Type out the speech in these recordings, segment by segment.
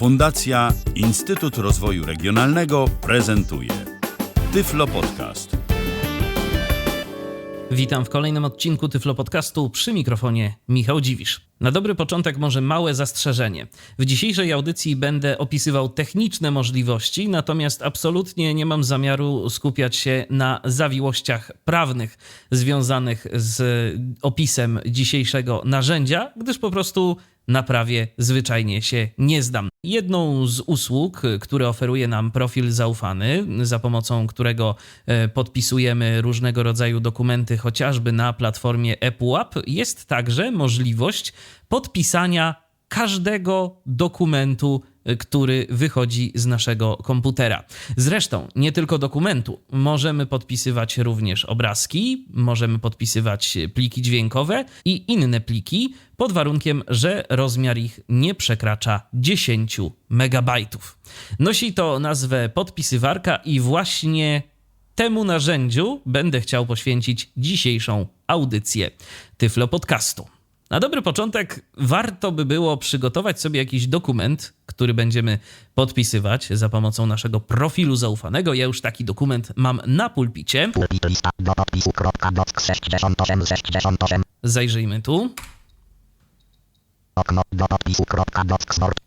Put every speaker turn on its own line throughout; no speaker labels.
Fundacja Instytut Rozwoju Regionalnego prezentuje Tyflo Podcast.
Witam w kolejnym odcinku Tyflo Podcastu przy mikrofonie Michał Dziwisz. Na dobry początek może małe zastrzeżenie. W dzisiejszej audycji będę opisywał techniczne możliwości, natomiast absolutnie nie mam zamiaru skupiać się na zawiłościach prawnych związanych z opisem dzisiejszego narzędzia, gdyż po prostu na prawie zwyczajnie się nie zdam. Jedną z usług, które oferuje nam profil zaufany, za pomocą którego e, podpisujemy różnego rodzaju dokumenty, chociażby na platformie ePUAP, jest także możliwość podpisania każdego dokumentu, który wychodzi z naszego komputera. Zresztą nie tylko dokumentu, możemy podpisywać również obrazki, możemy podpisywać pliki dźwiękowe i inne pliki, pod warunkiem, że rozmiar ich nie przekracza 10 megabajtów. Nosi to nazwę podpisywarka i właśnie temu narzędziu będę chciał poświęcić dzisiejszą audycję Tyflo Podcastu. Na dobry początek warto by było przygotować sobie jakiś dokument, który będziemy podpisywać za pomocą naszego profilu zaufanego. Ja już taki dokument mam na pulpicie.
Pulpit lista do podpisu kropka dock 68 68
Zajrzyjmy tu.
okno do podpisu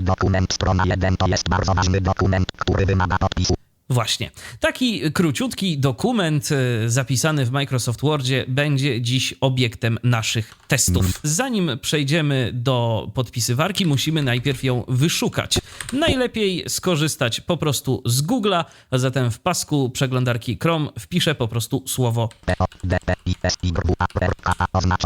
dokument strona 1 to jest bardzo ważny dokument, który wymaga podpisu.
Właśnie. Taki króciutki dokument e, zapisany w Microsoft Wordzie będzie dziś obiektem naszych testów. Zanim przejdziemy do podpisywarki, musimy najpierw ją wyszukać. Najlepiej skorzystać po prostu z Google'a, a zatem w pasku przeglądarki Chrome wpiszę po prostu słowo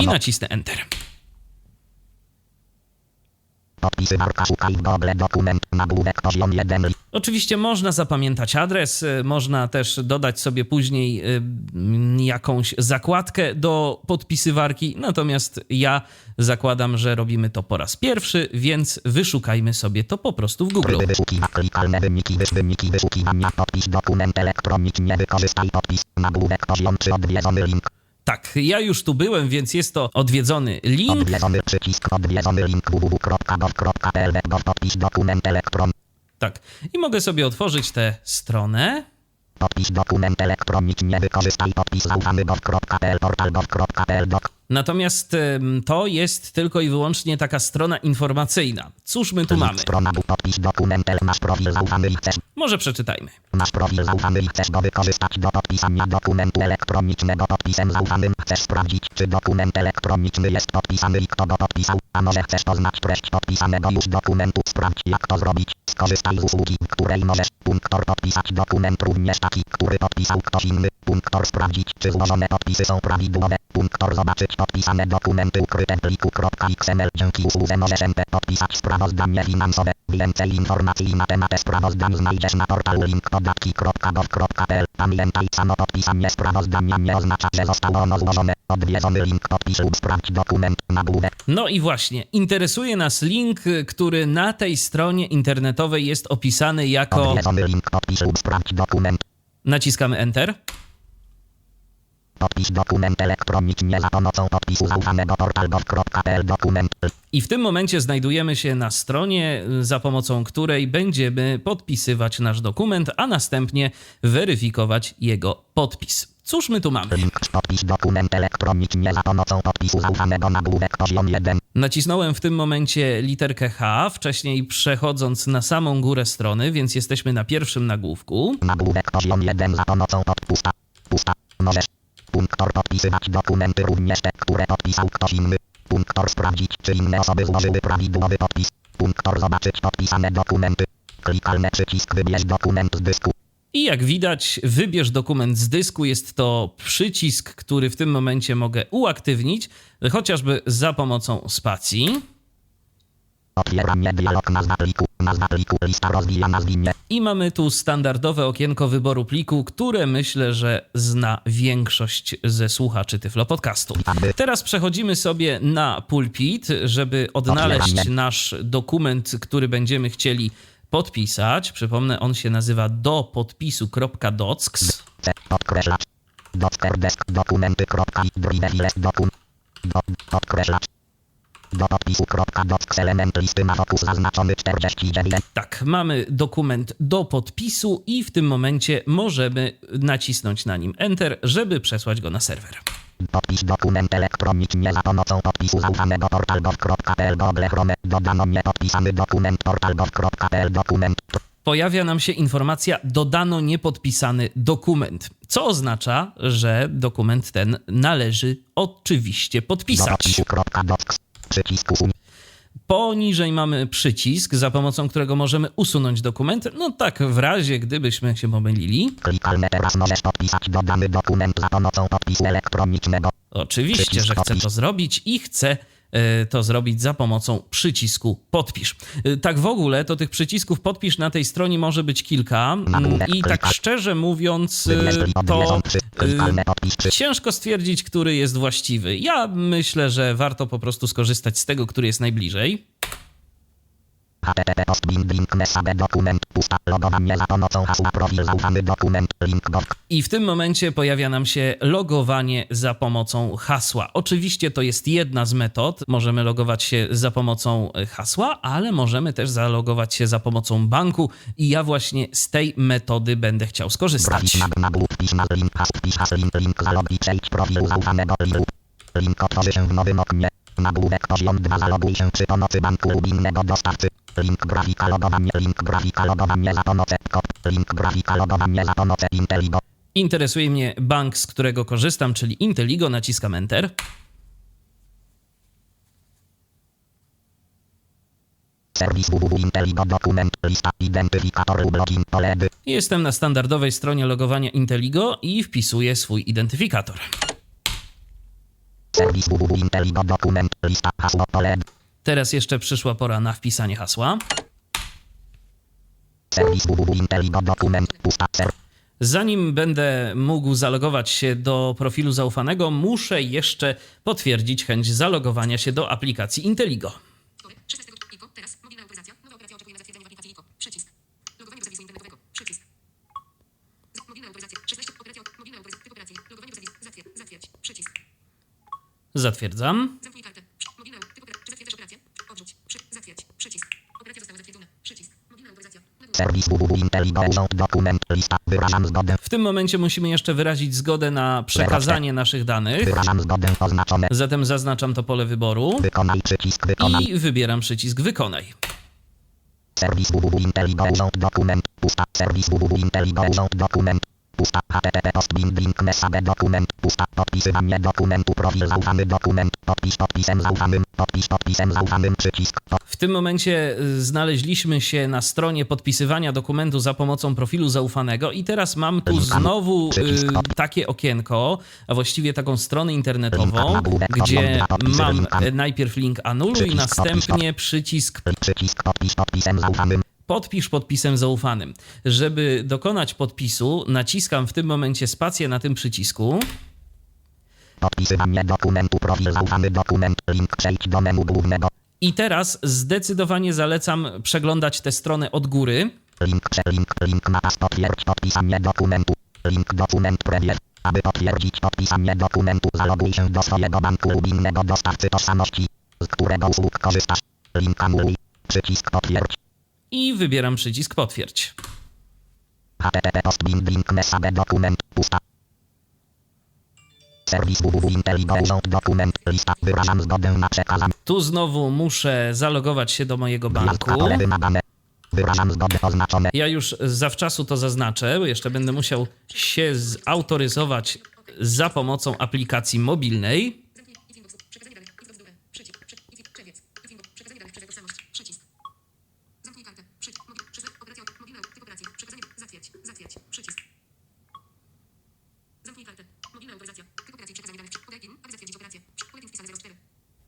I
nacisnę Enter.
Podpisywarka szukaj w Google dokument nagłówek poziom 1
Oczywiście można zapamiętać adres, y, można też dodać sobie później y, jakąś zakładkę do podpisywarki, natomiast ja zakładam, że robimy to po raz pierwszy, więc wyszukajmy sobie to po prostu w Google.
Wyszukiwa klikalne wyniki wys wyniki wyszukiwania podpis dokument elektronicznie wykorzystaj podpis nagłówek poziom 3 odwiedzony link
Tak, ja już tu byłem, więc jest to odwiedzony link.
odwiedzony przycisk odwiedzony link www.gov.pl podpis dokument elektron
Tak, i mogę sobie otworzyć tę stronę.
podpis dokument elektronicznie wykorzystaj podpis zaufany gov.pl portal gov.pl dok
Natomiast to jest tylko i wyłącznie taka strona informacyjna. Cóż my tu mamy?
strona podpis dokument el masz profil zaufany i chcesz
Może przeczytajmy.
Masz profil zaufany i chcesz go wykorzystać do podpisania dokumentu elektronicznego podpisem zaufanym. Chcesz sprawdzić, czy dokument elektroniczny jest podpisany i kto go podpisał. A może chcesz poznać treść podpisanego już dokumentu. Sprawdź, jak to zrobić. Skorzystaj z usługi, której możesz punktor podpisać dokument również taki, który podpisał ktoś inny. Punktor sprawdzić, czy złożone podpisy są prawidłowe. Punktor zobaczyć podpisane dokumenty ukryte. Dzięki usłudze możesz MP podpisać sprawozdanie finansowe. Więcej informacji na temat sprawozdań znajdziesz na portalu link.podatki.gov.pl. Pamiętaj, samo podpisanie sprawozdania nie oznacza, że zostało ono złożone. Odwiedzony link podpis lub sprawdź dokument nagłówek.
No i właśnie, interesuje nas link, który na tej stronie internetowej jest opisany jako.
Odwiedzony link podpis lub sprawdź dokument.
Naciskamy Enter.
Podpis dokument elektronicznie za pomocą podpisu zaufanego portal gov.pl dokument.
I w tym momencie znajdujemy się na stronie, za pomocą której będziemy podpisywać nasz dokument, a następnie weryfikować jego podpis. Cóż my tu mamy?
Link podpis dokument elektronicznie za pomocą podpisu zaufanego nagłówek poziom 1.
Nacisnąłem w tym momencie literkę H, wcześniej przechodząc na samą górę strony, więc jesteśmy na pierwszym nagłówku.
Nagłówek poziom 1 za pomocą podpusta. Pusta. Możesz. Punktor podpisywać dokumenty również te, które podpisał ktoś inny. Punktor sprawdzić, czy inne osoby złożyły prawidłowy podpis. Punktor zobaczyć podpisane dokumenty. Klikalny przycisk wybierz dokument z dysku.
I jak widać, wybierz dokument z dysku. Jest to przycisk, który w tym momencie mogę uaktywnić, chociażby za pomocą spacji.
Dialog nazwa pliku. Nazwa pliku lista rozwijana z linie.
I mamy tu standardowe okienko wyboru pliku, które myślę, że zna większość ze słuchaczy Tyflo Podcastu. Teraz przechodzimy sobie na pulpit, żeby odnaleźć nasz dokument, który będziemy chcieli podpisać. Przypomnę, on się nazywa do podpisu.docs.
Podkreślacz. Docker desk dokumenty. Do, podkreślacz. Do podpisu kropka element listy ma fokus zaznaczony 49.
Tak, mamy dokument do podpisu i w tym momencie możemy nacisnąć nim Enter, żeby przesłać go na serwer.
Podpisz dokument elektronicznie za pomocą podpisu zaufanego portalgov.pl Google Chrome. Dodano niepodpisany dokument portalgov.pl dokument.
Pojawia nam się informacja dodano niepodpisany dokument, co oznacza, że dokument ten należy oczywiście podpisać.
Podpisu kropka docs. Przycisk usuń.
Poniżej mamy przycisk, za pomocą którego możemy usunąć dokument. No tak, w razie gdybyśmy się pomylili.
Klikalne teraz możesz podpisać dodany dokument za pomocą podpisu elektronicznego.
Oczywiście,
Przycisk
że chcę
podpisz.
to zrobić i chcę to zrobić za pomocą przycisku podpisz. E, Tak w ogóle to tych przycisków podpisz na tej stronie może być kilka i tak szczerze mówiąc e, to ciężko stwierdzić, który jest właściwy. Ja myślę, że warto po prostu skorzystać z tego, który jest najbliżej.
Post link message dokument. Pusta. Logowanie za pomocą hasła profil zaufany dokument. Link gov.
I w tym momencie pojawia nam się logowanie za pomocą hasła. Oczywiście to jest jedna z metod. Możemy logować się za pomocą e, hasła, ale możemy też zalogować się za pomocą banku i ja właśnie z tej metody będę chciał skorzystać.
Link otworzy się w nowym oknie. Nagłówek poziom 2 zaloguj się przy pomocy banku lub innego dostawcy. Link grafika logowanie link grafika logowanie za pomocą. Link grafika logowanie za pomocą Inteligo.
Interesuje mnie bank, z którego korzystam, czyli Inteligo. Naciskam Enter.
Serwis www Inteligo dokument lista identyfikator login.
Jestem na standardowej stronie logowania Inteligo i wpisuję swój identyfikator.
Serwis www Inteligo dokument lista hasło.
Teraz jeszcze przyszła pora na wpisanie hasła.
Serwis.
Zanim będę mógł zalogować się do profilu zaufanego, muszę jeszcze potwierdzić chęć zalogowania się do aplikacji Inteligo.
Wtorek,
Serwis dokument lista. Wyrażam zgodę.
W tym momencie musimy jeszcze wyrazić zgodę na przekazanie naszych danych.
Wyrażam zgodę oznaczone.
Zatem zaznaczam to pole wyboru
Wykonaj przycisk wykonaj.
i wybieram przycisk Wykonaj.
Serwis dokument pusta. Serwis dokument pusta. http post link message dokument pusta. Podpisywanie dokumentu profil zaufany dokument. Podpisz podpisem zaufanym. Podpisz podpisem zaufanym przycisk. Pod,
W tym momencie y, znaleźliśmy się na stronie podpisywania dokumentu za pomocą profilu zaufanego i teraz mam tu znowu y, takie okienko, a właściwie taką stronę internetową, gdzie mam y, najpierw link anuluj, następnie przycisk
przycisk podpisem zaufanym.
Podpisz podpisem zaufanym. Żeby dokonać podpisu, naciskam w tym momencie spację na tym przycisku.
Podpisywanie dokumentu profil zaufany dokument. Link przejdź do menu głównego.
I teraz zdecydowanie zalecam przeglądać tę stronę od góry.
Link link link mapa potwierdź podpisanie dokumentu. Link dokument premier. Aby potwierdzić podpisanie dokumentu zaloguj się do swojego banku lub innego dostawcy tożsamości, z którego usług korzystasz. Link anuluj. Przycisk potwierdź.
I wybieram przycisk potwierdź.
http post link message dokument pusta. Serwis www Inteligo urząd dokument lista. Wyrażam zgodę na przekazanie.
Tu znowu muszę zalogować się do mojego banku.
Wyrażam zgodę oznaczone.
Ja już zawczasu to zaznaczę, bo jeszcze będę musiał się zautoryzować za pomocą aplikacji mobilnej.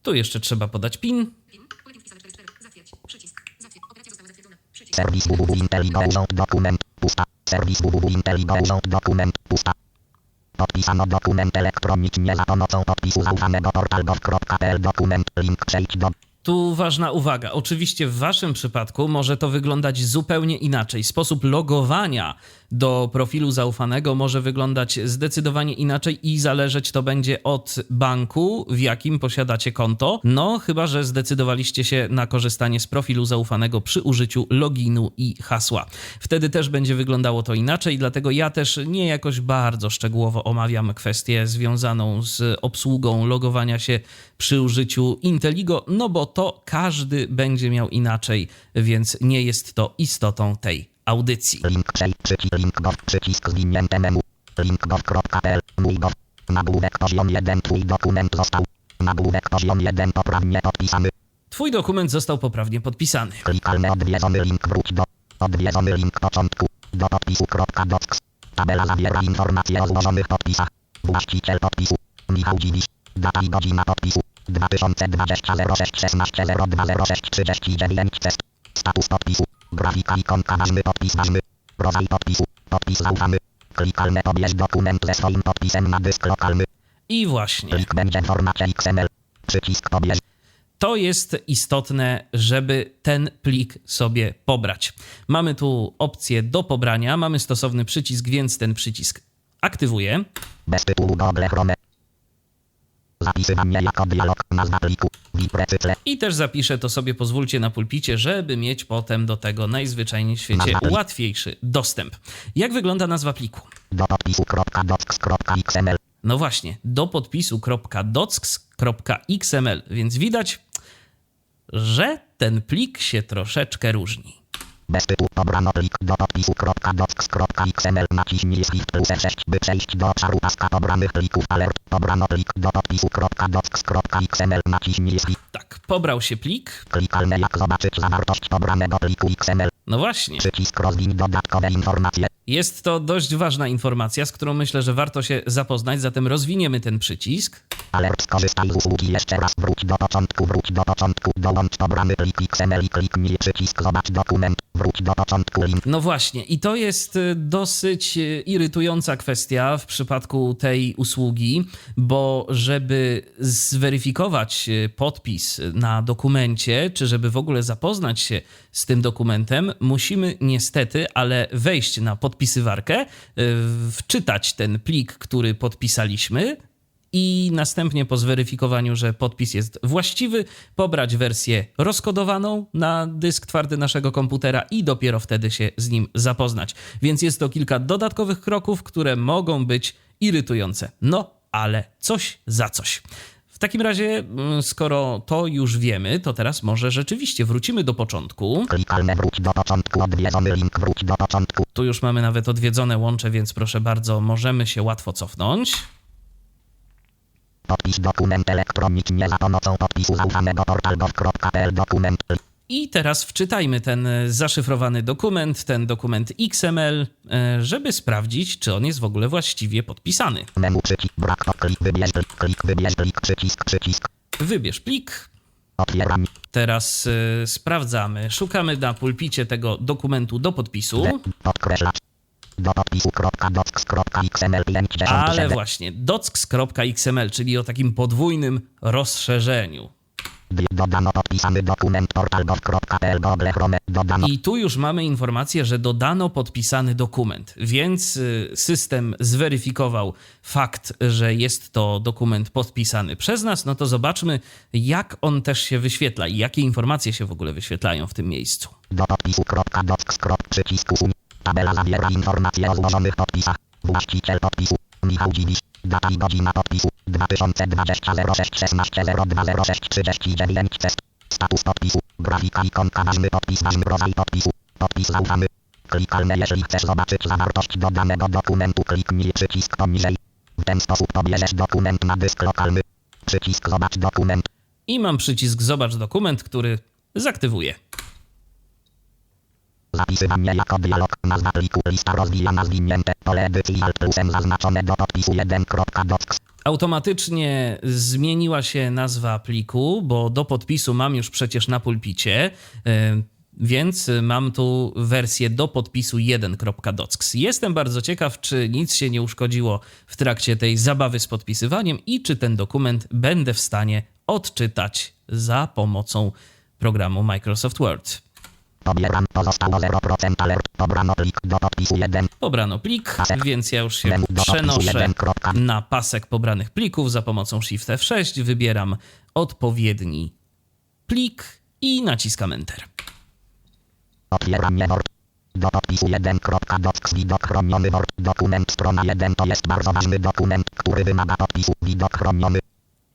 Tu jeszcze trzeba podać PIN.
PIN. Podaj PIN wpisany 44. Zatwierdź. Przycisk. Zatwierdź. Operacja została zatwierdzona. Przycisk.
Serwis dokument pusta. Podpisano dokument elektronicznie za pomocą podpisu zaufanego portalgov.pl dokument link przejdź do
Tu ważna uwaga. Oczywiście w Waszym przypadku może to wyglądać zupełnie inaczej. Sposób logowania do profilu zaufanego może wyglądać zdecydowanie inaczej i zależeć to będzie od banku, w jakim posiadacie konto. No, chyba że zdecydowaliście się na korzystanie z profilu zaufanego przy użyciu loginu i hasła. Wtedy też będzie wyglądało to inaczej, dlatego ja też nie jakoś bardzo szczegółowo omawiam kwestię związaną z obsługą logowania się przy użyciu Inteligo, no bo to każdy będzie miał inaczej, więc nie jest to istotą tej audycji.
Link przycisk, link gov, przycisk zwinięte menu. Link gov.pl, mój gov. Nagłówek poziom 1, twój dokument został. Nagłówek poziom 1 poprawnie podpisany.
Twój dokument został poprawnie podpisany.
Klikalny odwiedzony link wróć do. Odwiedzony link początku. Do podpisu.docs. Tabela zawiera informacje o złożonych podpisach. Właściciel podpisu. Michał Dziwisz. Data i godzina podpisu. 2020 06 16 02 06 39 test. Status podpisu. Grafika ikonka ważny podpis ważny. Rodzaj podpisu. Podpis zaufany. Klikalne pobierz dokument ze swoim podpisem na dysk lokalny.
I właśnie.
Plik będzie w formacie XML. Przycisk pobierz.
To jest istotne, żeby ten plik sobie pobrać. Mamy tu opcję do pobrania, mamy stosowny przycisk, więc ten przycisk aktywuję.
Bez tytułu Google Chrome. Zapisywanie jako dialog. Nazwa pliku. Wiprecycle.
I też zapiszę to sobie, pozwólcie na pulpicie, żeby mieć potem do tego najzwyczajniej w świecie łatwiejszy dostęp. Jak wygląda nazwa pliku?
Do podpisu.docs.xml.
No właśnie, do podpisu.docs.xml, więc widać, że ten plik się troszeczkę różni.
Bez tytułu pobrano plik do podpisu.docs.xml. Naciśnij Shift plus 6 by przejść do obszaru paska pobranych plików. Alert. Pobrano plik do podpisu.docs.xml. Naciśnij Shift.
Tak, pobrał się plik.
Klikalne jak zobaczyć zawartość pobranego pliku XML.
No właśnie,
Przycisk rozwiń dodatkowe informacje.
Jest to dość ważna informacja, z którą myślę, że warto się zapoznać, zatem rozwiniemy ten przycisk.
Alert skorzystaj z usługi jeszcze raz. Wróć do początku. Wróć do początku. Dołącz XML kliknij przycisk zobacz dokument. Wróć do początku link.
No właśnie, i to jest y, dosyć y, irytująca kwestia w przypadku tej usługi, bo żeby zweryfikować y, podpis na dokumencie, czy żeby w ogóle zapoznać się z tym dokumentem, musimy niestety, ale wejść na podpisywarkę, y, wczytać ten plik, który podpisaliśmy, i następnie po zweryfikowaniu, że podpis jest właściwy, pobrać wersję rozkodowaną na dysk twardy naszego komputera i dopiero wtedy się z nim zapoznać. Więc jest to kilka dodatkowych kroków, które mogą być irytujące. No, ale coś za coś. W takim razie, mm, skoro to już wiemy, to teraz może rzeczywiście wrócimy do początku.
Klikalne wróć do początku. Odwiedzony link wróć do początku.
Tu już mamy nawet odwiedzone łącze, więc proszę bardzo, możemy się łatwo cofnąć.
Podpisz dokument elektronicznie za pomocą podpisu zaufanego portal.gov.pl dokument.
I teraz wczytajmy ten e, zaszyfrowany dokument, ten dokument XML, e, żeby sprawdzić, czy on jest w ogóle właściwie podpisany.
Wybierz plik,
Teraz e, sprawdzamy. Szukamy na pulpicie tego dokumentu do podpisu.
Do podpisu.docs.xml 5
Ale właśnie, docs.xml, czyli o takim podwójnym rozszerzeniu.
Dodano podpisany dokument portal.gov.pl Google Chrome. Dodano
I tu już mamy informację, że dodano podpisany dokument, więc y, system zweryfikował fakt, że jest to dokument podpisany przez nas. No to zobaczmy, jak on też się wyświetla i jakie informacje się w ogóle wyświetlają w tym miejscu.
do podpisu.docs. przycisk usuń. Tabela zawiera informacje o złożonych podpisach. Właściciel podpisu. Michał Dziwisz. Data i godzina podpisu. 2020 06 16 02 06 39 test. Status podpisu. Grafika ikonka ważny podpis ważny rodzaj podpisu. Podpis zaufany. Klikalne jeśli chcesz zobaczyć zawartość dodanego dokumentu kliknij przycisk poniżej. W ten sposób pobierzesz dokument na dysk lokalny. Przycisk zobacz dokument.
I mam przycisk Zobacz dokument, który zaktywuję.
Zapisywanie jako dialog. Nazwa pliku. Lista rozwijana zwinięte. Pole edycji alt plusem zaznaczone do podpisu 1.docs.
Automatycznie zmieniła się nazwa pliku, bo do podpisu mam już przecież na pulpicie. E, Więc mam tu wersję do podpisu 1.docs. Jestem bardzo ciekaw, czy nic się nie uszkodziło w trakcie tej zabawy z podpisywaniem i czy ten dokument będę w stanie odczytać za pomocą programu Microsoft Word.
Pobieram. Pozostało 0% alert. Pobrano plik do podpisu 1.
Pobrano plik,
Pasek.
więc ja już się
podpisu
przenoszę
1.
na pasek pobranych plików za pomocą Shift F6, wybieram odpowiedni plik i naciskam Enter.
Otwieram Word. Do podpisu 1.docs widok chroniony Word. Dokument strona 1 to jest bardzo ważny dokument, który wymaga podpisu. Widok chroniony.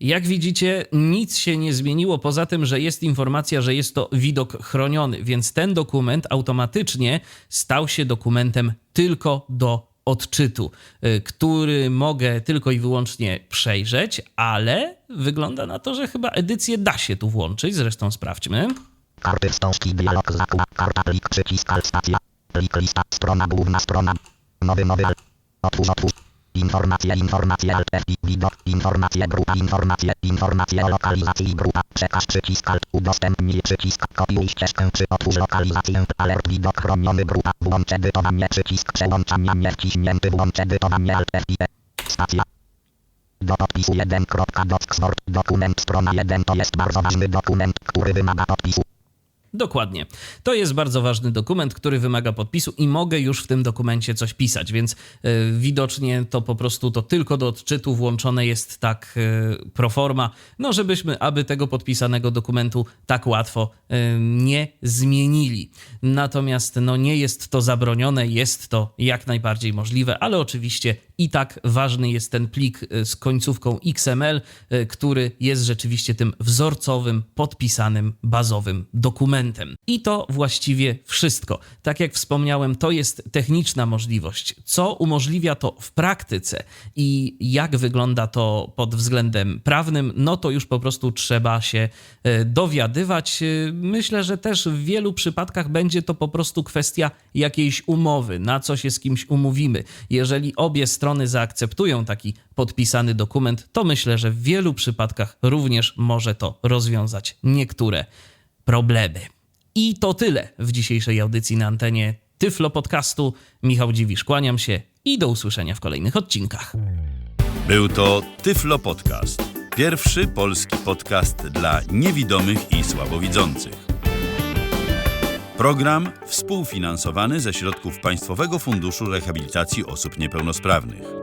Jak widzicie, nic się nie zmieniło poza tym, że jest informacja, że jest to widok chroniony, więc ten dokument automatycznie stał się dokumentem tylko do odczytu, y, który mogę tylko i wyłącznie przejrzeć, ale wygląda na to, że chyba edycję da się tu włączyć, zresztą sprawdźmy.
Karty wstążki dialog zakład. Karta plik przycisk stacja. Plik lista. Strona główna strona. Nowy nowy. Otwórz otwórz. Informacje informacje alt F widok. Informacje grupa informacje. Informacje o lokalizacji grupa. Przekaż przycisk alt. Udostępnij przycisk. Kopiuj ścieżkę czy otwórz lokalizację. Alert widok chroniony grupa. Włącz edytowanie przycisk przełączania nie wciśnięty. Włącz edytowanie alt F E. Stacja. Do podpisu 1.docs Word. Dokument strona 1 to jest bardzo ważny dokument, który wymaga podpisu.
Dokładnie. To jest bardzo ważny dokument, który wymaga podpisu i mogę już w tym dokumencie coś pisać, więc y, widocznie to po prostu to tylko do odczytu włączone jest tak y, pro forma, no żebyśmy aby tego podpisanego dokumentu tak łatwo y, nie zmienili. Natomiast no nie jest to zabronione, jest to jak najbardziej możliwe, ale oczywiście i tak ważny jest ten plik z końcówką XML, który jest rzeczywiście tym wzorcowym, podpisanym, bazowym dokumentem. I to właściwie wszystko. Tak jak wspomniałem, to jest techniczna możliwość. Co umożliwia to w praktyce i jak wygląda to pod względem prawnym, no to już po prostu trzeba się e, dowiadywać. E, Myślę, że też w wielu przypadkach będzie to po prostu kwestia jakiejś umowy, na co się z kimś umówimy. Jeżeli obie strony zaakceptują taki podpisany dokument, to myślę, że w wielu przypadkach również może to rozwiązać niektóre problemy. I to tyle w dzisiejszej audycji na antenie Tyflo Podcastu. Michał Dziwisz, kłaniam się i do usłyszenia w kolejnych odcinkach.
Był to Tyflo Podcast. Pierwszy polski podcast dla niewidomych i słabowidzących. Program współfinansowany ze środków Państwowego Funduszu Rehabilitacji Osób Niepełnosprawnych.